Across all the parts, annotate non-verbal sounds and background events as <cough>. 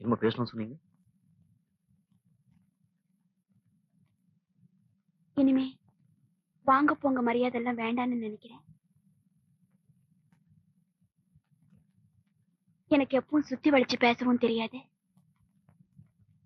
என்னமோ பேசணும்னு சொன்னீங்க. இனிமே வாங்க போங்க மரியாதை எல்லாம் வேண்டாம்னு நினைக்கிறேன். எனக்கு எப்பவும் சுத்தி வளைச்சு பேசவும் தெரியாது.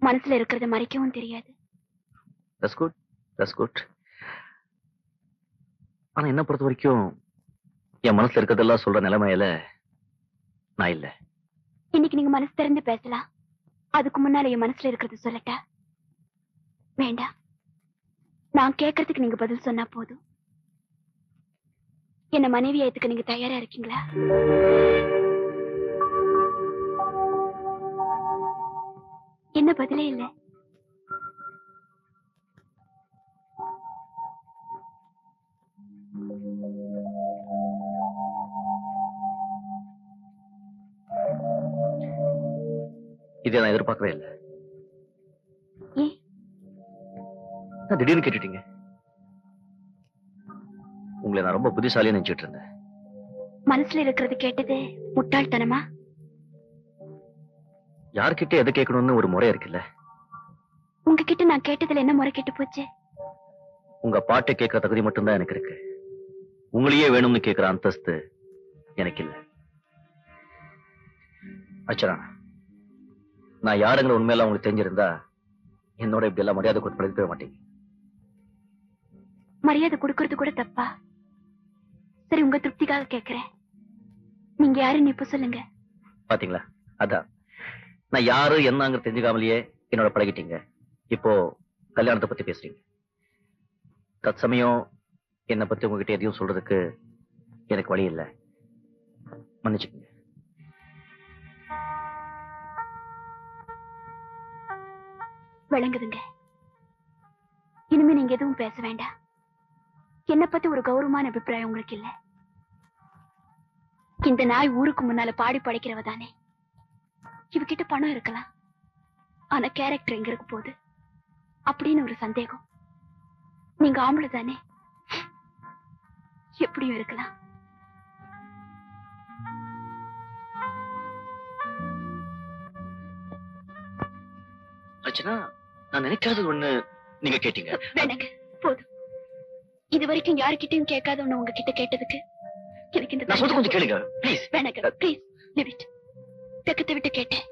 மனசுல இருக்கிறத மறைக்கவும் தெரியாது. தட்ஸ் குட் தட்ஸ் குட் ஆனா என்ன பொறுத்த வரைக்கும் என் மனசுல இருக்கிறதெல்லாம் சொல்ற நிலைமையில நான் இல்ல. இன்னைக்கு நீங்க மனசு திறந்து பேசலாம். அதுக்கு முன்னால என் மனசுல இருக்கிறது சொல்லட்டா? வேண்டாம் நான் கேட்கறதுக்கு நீங்க பதில் சொன்னா போதும். என்ன மனைவி ஆயத்துக்கு நீங்க தயாரா இருக்கீங்களா? என்ன பதிலே இல்லை. இதை நான் எதிர்பார்க்கவே இல்லை. திடீர்னு கேட்டுட்டீங்க. உங்களை நான் ரொம்ப புத்திசாலியா நினைச்சிட்டு இருந்தேன். மனசுல இருக்கிறது கேட்டது முட்டாள்தனமா? யார்கிட்ட எதை கேட்கணும்னு ஒரு முறை இருக்குல்ல? உங்ககிட்ட நான் கேட்டதுல என்ன முறை கெட்டு போச்சு? உங்க பாட்டை கேட்கிற தகுதி மட்டும்தான் எனக்கு இருக்கு. உங்களையே வேணும்னு கேட்கிற அந்தஸ்து எனக்கு இல்ல. அச்சரா நான் யாருங்கிற உண்மையெல்லாம் உங்களுக்கு தெரிஞ்சிருந்தா என்னோட இப்படி எல்லாம் மரியாதை கொடுத்து பழகிக்கவே மாட்டீங்க. மரியாதை கொடுக்கறது கூட தப்பா? சரி உங்க திருப்திக்காக கேக்குறேன். நீங்க யாருன்னு இப்ப சொல்லுங்க. பாத்தீங்களா? அதான். நான் யாரு என்னங்கிற தெரிஞ்சுக்காமலேயே என்னோட பழகிட்டீங்க. இப்போ கல்யாணத்தை பத்தி பேசுறீங்க. தற்சமயம் என்னை பத்தி உங்ககிட்ட எதையும் சொல்றதுக்கு எனக்கு வழி இல்லை. மன்னிச்சுக்கோங்க. விளங்குதுங்க இனிமே நீங்க எதுவும் பேச வேண்டாம். என்ன பத்தி ஒரு கௌரவமான அபிப்பிராயம் உங்களுக்கு இல்ல. இந்த நாய் ஊருக்கு முன்னால பாடி படைக்கிறவ தானே. இவகிட்ட பணம் இருக்கலாம். ஆனா கேரக்டர் எங்க இருக்கு போகுது? அப்படின்னு ஒரு சந்தேகம். நீங்க ஆம்பளை தானே. எப்படியும் இருக்கலாம். அர்ச்சனா நான் நினைக்காதது ஒண்ணு நீங்க கேட்டீங்க. வேணாங்க போதும். இது வரைக்கும் யாருக்கிட்டையும் கேட்காத ஒண்ணு உங்ககிட்ட கேட்டதுக்கு எனக்கு இந்த நான் சொல்றது கொஞ்சம் கேளுங்க ப்ளீஸ் வேணாங்க ப்ளீஸ் லிவ் இட் தெக்கத்தை விட்டு கேட்டேன்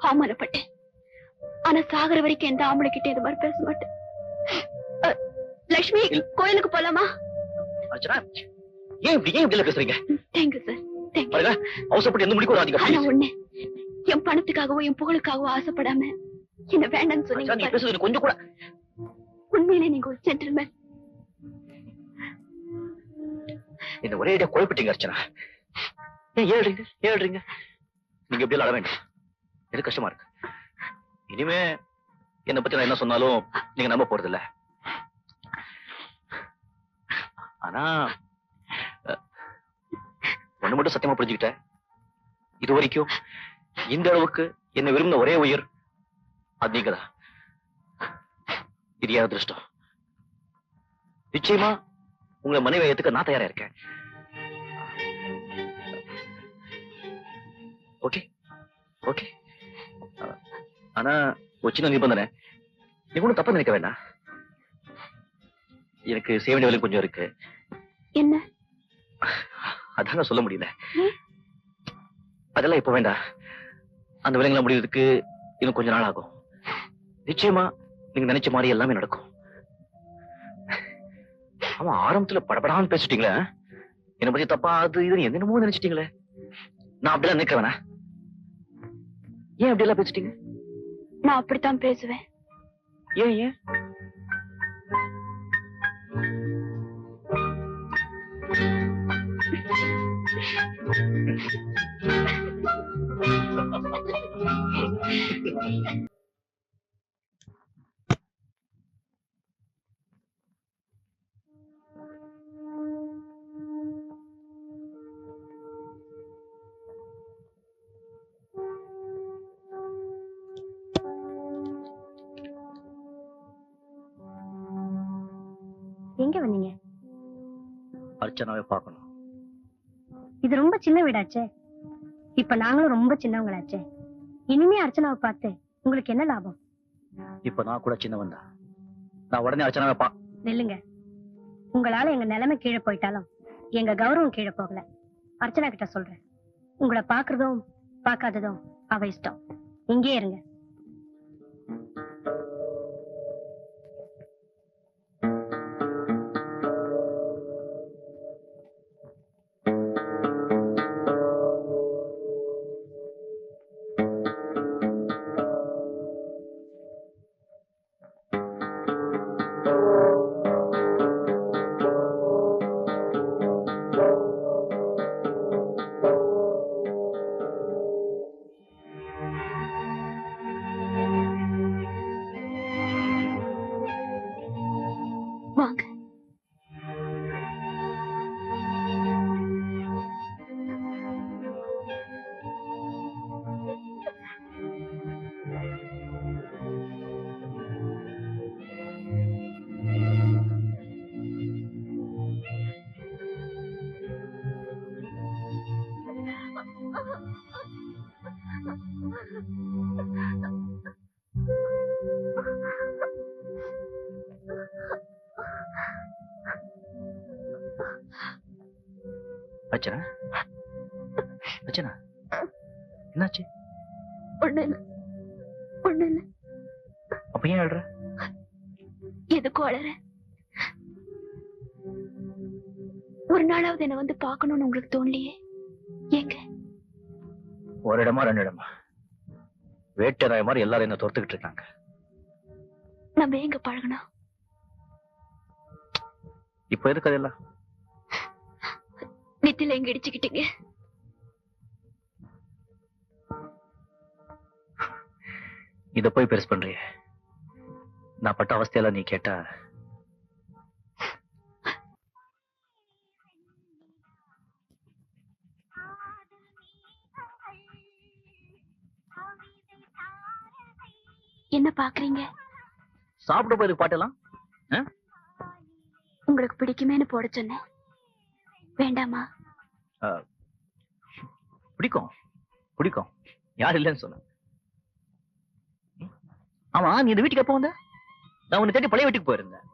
அவமானப்பட்டேன். ஆனா சாகர வரைக்கும் எந்த ஆம்பளை கிட்ட இது மாதிரி பேச மாட்டேன். இல்ல. கோயிலுக்கு போலாமா? அர்ச்சனா ஏன் இப்படி ஏன் இப்படி பேசுறீங்க? தேங்க்யூ சார் தேங்க்யூ அவசரப்பட்டு எந்த முடிக்கும் என் பணத்துக்காகவோ என் புகழுக்காகவோ ஆசைப்படாம என்ன வேண்டாம்னு சொன்னீங்க கொஞ்சம் கூட. உண்மையிலே நீங்க ஒரு ஜென்டில்மேன் இந்த ஒரே ஐடியா குழப்பிட்டீங்க அர்ச்சனா? ஏன் ஏழுறீங்க? ஏழுறீங்க? நீங்க எப்படி அழ வேண்டாம். எனக்கு கஷ்டமா இருக்கு. இனிமே என்னை பத்தி நான் என்ன சொன்னாலும் நீங்க நம்ப போறது இல்ல ஆனா ஒண்ணு மட்டும் சத்தியமா புரிஞ்சுக்கிட்டேன். இது வரைக்கும் இந்த அளவுக்கு என்ன விரும்பின ஒரே உயிர் அது நீங்கதான் இது அதிர்ஷ்டம்? நிச்சயமா உங்களை மனைவி ஏத்துக்க நான் தயாரா இருக்கேன். Okay okay. ஆனா ஒரு சின்ன நிபந்தனை. நீங்க ஒன்றும் தப்பா நினைக்க வேண்டாம். எனக்கு செய்ய வேண்டிய வேலை கொஞ்சம் இருக்கு. என்ன? அதாங்க சொல்ல முடியல? அதெல்லாம் இப்ப வேண்டாம். அந்த வேலைங்களை முடியறதுக்கு இன்னும் கொஞ்ச நாள் ஆகும். நிச்சயமா நீங்க நினைச்ச மாதிரி எல்லாமே நடக்கும். அவன் ஆரம்பத்துல படபடான்னு பேசிட்டீங்களே? என்ன பத்தி தப்பா அது இது என்னென்னமோ நினைச்சிட்டீங்களே? நான் அப்படிலாம் நினைக்கிறேனா ஏன் அப்படி எல்லாம் பேசிட்டீங்க? நான் அப்படித்தான் பேசுவேன். ஏன் ஏன்? <laughs> எங்க வந்தீங்க? அர்ச்சனாவை பார்க்கணும். இது ரொம்ப சின்ன வீடாச்சே. இப்ப நாங்களும் ரொம்ப சின்னவங்களாச்சே. இனிமே அர்ச்சனாவை பார்த்து உங்களுக்கு என்ன லாபம்? இப்ப நான் கூட சின்னவன் தான். நான் உடனே அர்ச்சனாவை பா நில்லுங்க. உங்களால எங்க நிலைமை கீழே போயிட்டாலும் எங்க கௌரவம் கீழே போகல. அர்ச்சனா கிட்ட சொல்றேன். உங்களை பாக்குறதும் பார்க்காததும் அவ இஷ்டம். இங்கே இருங்க. அர்ச்சனா அர்ச்சனா என்னாச்சு? ஒண்ணு இல்ல ஒண்ணு இல்ல அப்ப ஏன் எழுற எதுக்கும் அழற. ஒரு நாளாவது என்ன வந்து பார்க்கணும்னு உங்களுக்கு தோணலையே? ஏங்க? ஒரு இடமா ரெண்டு இடமா? வேட்டை நாய் மாதிரி எல்லாரும் என்ன துரத்துக்கிட்டு இருக்காங்க. நம்ம எங்க பழகணும்? இப்ப எதுக்கு அதெல்லாம்? நெத்தில எங்க இடிச்சுக்கிட்டீங்க. இத போய் பெருசு பண்றியே. நான் பட்ட அவஸ்தையெல்லாம் நீ கேட்டா. என்ன பாக்குறீங்க? சாப்பிட போய் இதுக்கு பாட்டெல்லாம்? உங்களுக்கு பிடிக்குமேன்னு போட சொன்னேன். வேண்டாமா? பிடிக்கும் பிடிக்கும். யார் இல்லைன்னு சொன்ன? ஆமா நீ இந்த வீட்டுக்கு எப்போ வந்த? நான் உன்னை தேடி பழைய வீட்டுக்கு போயிருந்தேன்.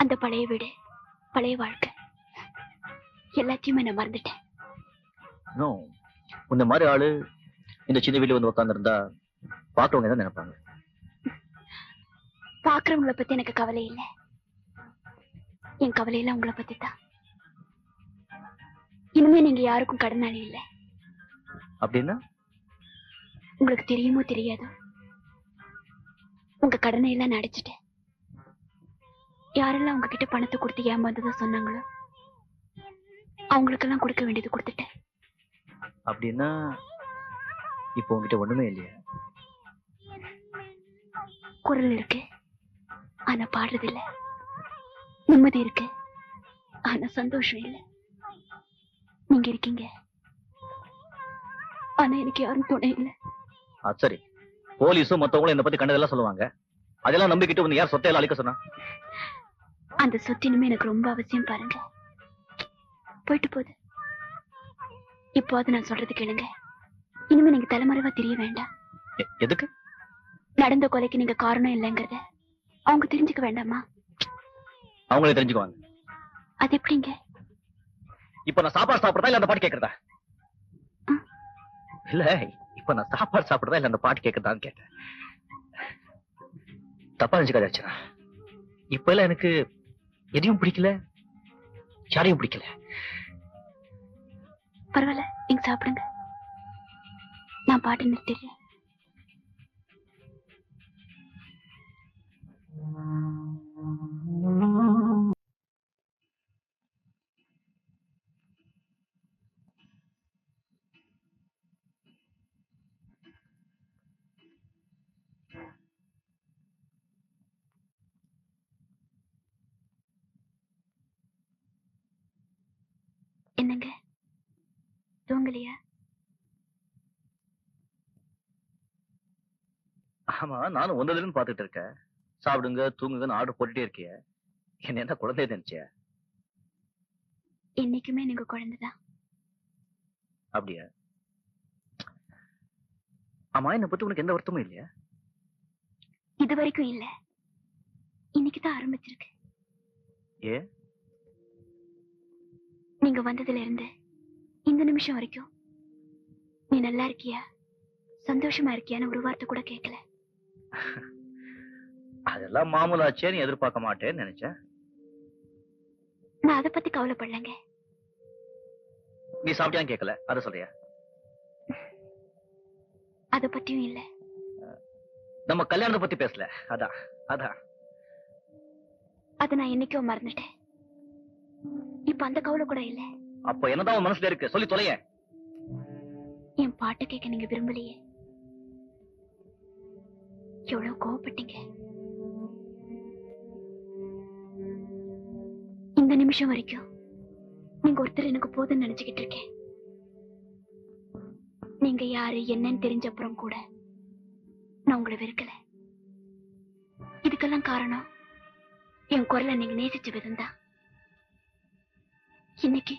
அந்த பழைய வீடு பழைய வாழ்க்கை. எல்லாத்தையுமே நான் மறந்துட்டேன். நோ இந்த மாதிரி ஆளு இந்த சின்ன வீட்டுல வந்து உட்காந்துருந்தா பாக்குறவங்க தான் நினைப்பாங்க. பாக்குறவங்கள பத்தி எனக்கு கவலை இல்லை. என் கவலையெல்லாம் உங்களை பத்தி தான் இனிமே நீங்க யாருக்கும் கடனாளி இல்லை. அப்படின்னா? உங்களுக்கு தெரியுமோ தெரியாதோ? உங்க கடனை எல்லாம் நான் அடைச்சிட்டேன். யாரெல்லாம் உங்ககிட்ட பணத்தை கொடுத்து ஏமாந்ததா சொன்னாங்களோ அவங்களுக்கெல்லாம் கொடுக்க வேண்டியது கொடுத்துட்டேன். அப்படின்னா இப்போ உங்ககிட்ட ஒண்ணுமே இல்லையா? குரல் இருக்கு ஆனா பாடுறது இல்ல நிம்மதி இருக்கு. ஆனா சந்தோஷம் இல்ல. நீங்க இருக்கீங்க. ஆனா எனக்கு யாரும் துணை இல்ல. அது சரி. போலீஸும் மத்தவங்களும் என்ன பத்தி கண்டதெல்லாம் சொல்லுவாங்க. அதெல்லாம் நம்பிக்கிட்டு வந்து யார் சொத்தையெல்லாம் அழிக்க சொன்னா? அந்த சொத்தினுமே எனக்கு ரொம்ப அவசியம் பாருங்க. போயிட்டு போகுது இப்போது நான் சொல்றது கேளுங்க. இனிமே நீங்க தலைமறைவா தெரிய வேண்டாம். எதுக்கு? நடந்த கொலைக்கு நீங்க காரணம் இல்லைங்கிறத அவங்க தெரிஞ்சுக்க வேண்டாமா? அவங்களே தெரிஞ்சுக்குவாங்க. அது எப்படிங்க? இப்ப நான் சாப்பாடு சாப்பிடுறதா இல்ல அந்த பாட்டு கேக்குறதா. இல்ல இப்ப நான் சாப்பாடு சாப்பிடுறதா இல்ல அந்த பாட்டு கேக்குறதான்னு கேட்டேன். தப்பா நினைச்சுக்காத அர்ச்சனா. இப்ப எல்லாம் எனக்கு எதையும் பிடிக்கல யாரையும் பிடிக்கல. பரவாயில்ல நீங்க சாப்பிடுங்க. நான் பாட்டு நிறுத்திடுறேன் தூங்கலையா? ஆமா நானும் ஒன்னதுன்னு பாத்துட்டு இருக்கேன். சாப்பிடுங்க தூங்குங்கன்னு ஆர்டர் போட்டுட்டே இருக்கிய. என்ன என்ன குழந்தை நினைச்சிய? என்னைக்குமே நீங்க குழந்தைதான். அப்படியா? ஆமா என்னை பத்தி உனக்கு எந்த வருத்தமும் இல்லையா? இது வரைக்கும் இல்ல. இன்னைக்கு தான் ஆரம்பிச்சிருக்கு. ஏ நீங்க வந்ததுல இருந்து இந்த நிமிஷம் வரைக்கும் நீ நல்லா இருக்கியா? சந்தோஷமா இருக்கியான்னு ஒரு வார்த்தை கூட கேட்கல. அதெல்லாம் மாமூலாச்சேன்னு எதிர்பார்க்க மாட்டேன்னு நினைச்சேன். நான் அதை பத்தி கவலைப்படலங்க. நீ சாப்பிட்டியான்னு கேட்கல அதை சொல்றியா? அதை பத்தியும் இல்ல. நம்ம கல்யாணத்தை பத்தி பேசல அதான் அதான். அதை நான் என்னைக்கோ மறந்துட்டேன். இப்ப அந்த கவலை கூட இல்ல. அப்ப என்னதான் உன் மனசுல இருக்கு? சொல்லி தொலைய என் பாட்டு கேட்க நீங்க விரும்பலையே. எவ்வளவு கோவப்பட்டீங்க. இந்த நிமிஷம் வரைக்கும் நீங்க ஒருத்தர் எனக்கு போதும்னு நினைச்சுக்கிட்டு இருக்கேன். நீங்க யாரு என்னன்னு தெரிஞ்ச அப்புறம் கூட நான் உங்களை வெறுக்கல. இதுக்கெல்லாம் காரணம் என் குரலை நீங்க நேசிச்ச விதம்தான். இன்னைக்கு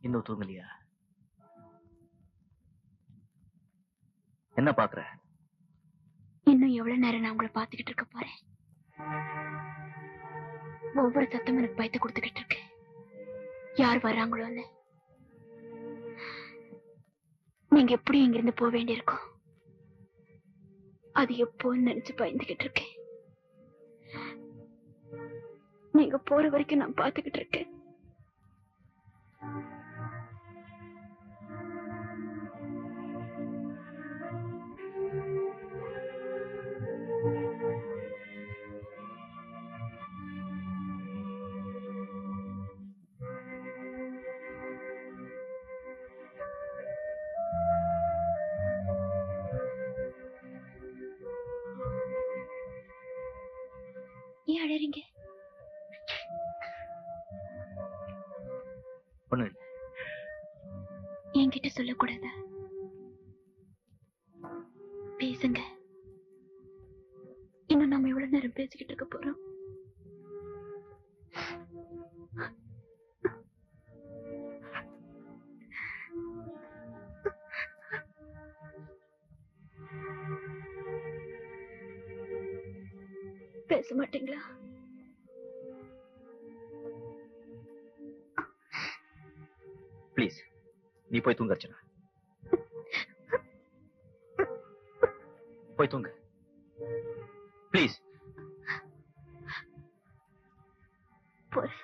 இன்னும் தூங்கலையா? என்ன பாக்குற? இன்னும் எவ்வளவு நேரம் நான் உங்களை பாத்துக்கிட்டு இருக்க போறேன்? ஒவ்வொரு சத்தம் எனக்கு பயத்தை கொடுத்துக்கிட்டு இருக்கு. யார் வர்றாங்களோன்னு நீங்க எப்படி இங்கிருந்து போக வேண்டியிருக்கும்? அது எப்போன்னு நினைச்சு பயந்துகிட்டு இருக்கேன். நீங்க போற வரைக்கும் நான் பாத்துக்கிட்டு இருக்கேன். என்கிட்ட பேசுங்க. இன்னும் நம்ம எவ்வளவு நேரம் பேசிக்கிட்டு இருக்க போறோம். பேச மாட்டீங்களா? ப்ளீஸ் நீ போய் தூங்க அர்ச்சனா. போய் தூங்க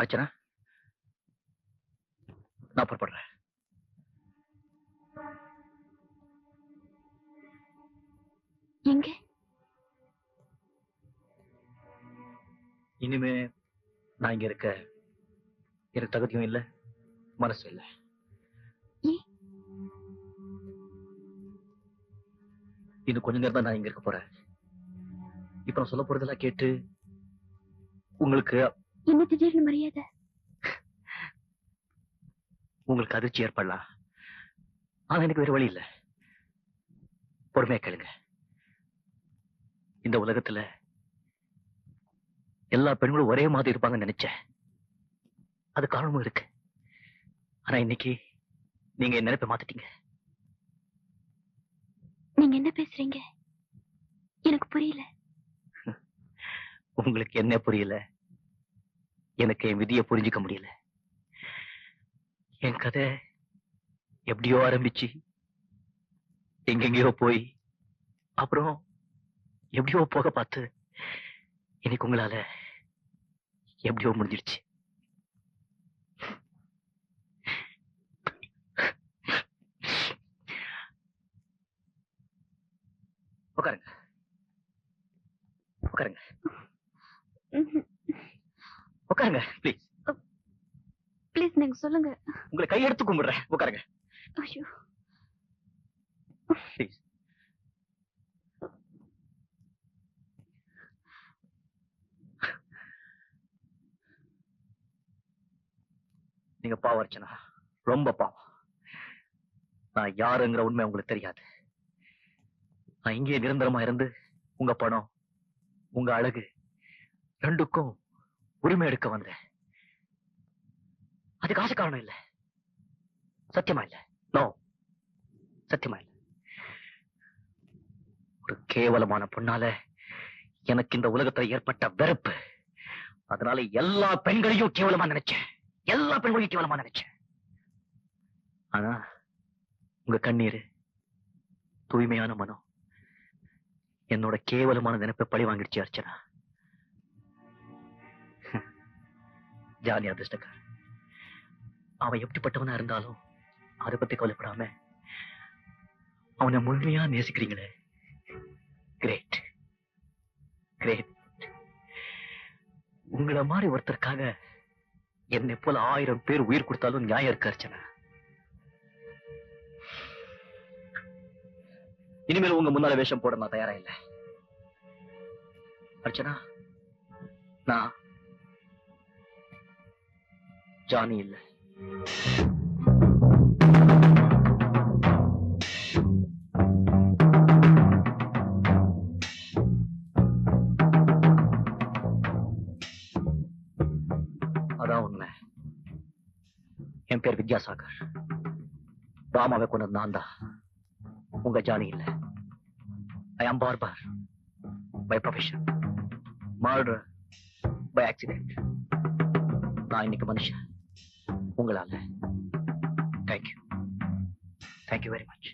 அர்ச்சனா நான் புறப்படுறேன். எங்க? இனிமே நான் இங்க இருக்க எனக்கு தகுதியும் இல்ல மனசு இல்ல? இன்னும் கொஞ்ச நேரம் தான் நான் இங்க இருக்க போறேன். இப்ப நான் சொல்ல போறதெல்லாம் கேட்டு உங்களுக்கு என்ன திடீர்னு மரியாதை? உங்களுக்கு அதிர்ச்சி ஏற்படலாம். ஆனா எனக்கு வேற வழி இல்ல. பொறுமையா கேளுங்க. இந்த உலகத்துல எல்லா பெண்களும் ஒரே மாதிரி இருப்பாங்கன்னு நினைச்சேன். அது காரணமும் இருக்கு. ஆனா இன்னைக்கு நீங்க என் நினைப்பை மாத்திட்டீங்க. நீங்க என்ன பேசுறீங்க? எனக்கு புரியல. <laughs> உங்களுக்கு என்ன புரியல? எனக்கு என் விதியை புரிஞ்சுக்க முடியல. என் கதை எப்படியோ ஆரம்பிச்சு எங்கெங்கேயோ போய் அப்புறம் எப்படியோ போக பார்த்து இன்னைக்கு உங்களால எப்படியோ முடிஞ்சிடுச்சு உட்காருங்க உட்காருங்க உட்காருங்க ப்ளீஸ் ப்ளீஸ் நீங்க சொல்லுங்க. உங்களை கையெடுத்து கும்பிடுறேன். உட்காருங்க. ஐயோ. ப்ளீஸ் நீங்க பாவம் அர்ச்சனா. ரொம்ப பாவம். நான் யாருங்கிற உண்மை உங்களுக்கு தெரியாது. நான் இங்கே நிரந்தரமா இருந்து உங்க பணம் உங்க அழகு ரெண்டுக்கும் உரிமை எடுக்க வந்தேன். அது காசு காரணம் இல்ல. சத்தியமா இல்ல? நோ சத்தியமா இல்ல. ஒரு கேவலமான பொண்ணால எனக்கு இந்த உலகத்துல ஏற்பட்ட வெறுப்பு. அதனால எல்லா பெண்களையும் கேவலமா நினைச்சேன். எல்லா பெண்களையும் கேவலமா நினைச்சேன். ஆனா உங்க கண்ணீர் தூய்மையான மனம் என்னோட கேவலமான நினைப்பை பழி வாங்கிடுச்சு அர்ச்சனா. ஜாலி அதிர்ஷ்டக்கார் அவன் எப்படிப்பட்டவனா இருந்தாலும் அதை பத்தி கவலைப்படாம அவனை முழுமையா நேசிக்கிறீங்களே. கிரேட் கிரேட் உங்களை மாதிரி ஒருத்தருக்காக என்னை போல ஆயிரம் பேர் உயிர் கொடுத்தாலும் நியாயம் இருக்க அர்ச்சனா. இனிமேல் உங்க முன்னால வேஷம் போட நான் தயாரா இல்லை. அர்ச்சனா நான் ஜானி இல்ல அதான் உண்மை. என் பேர் வித்யாசாகர். ராமாவை கொண்டது நான் தான் உங்க ஜானி இல்ல. I am barber by profession murder by accident நான் இன்னைக்கு மனுஷன். உங்களால தேங்க்யூ தேங்க்யூ வெரி மச்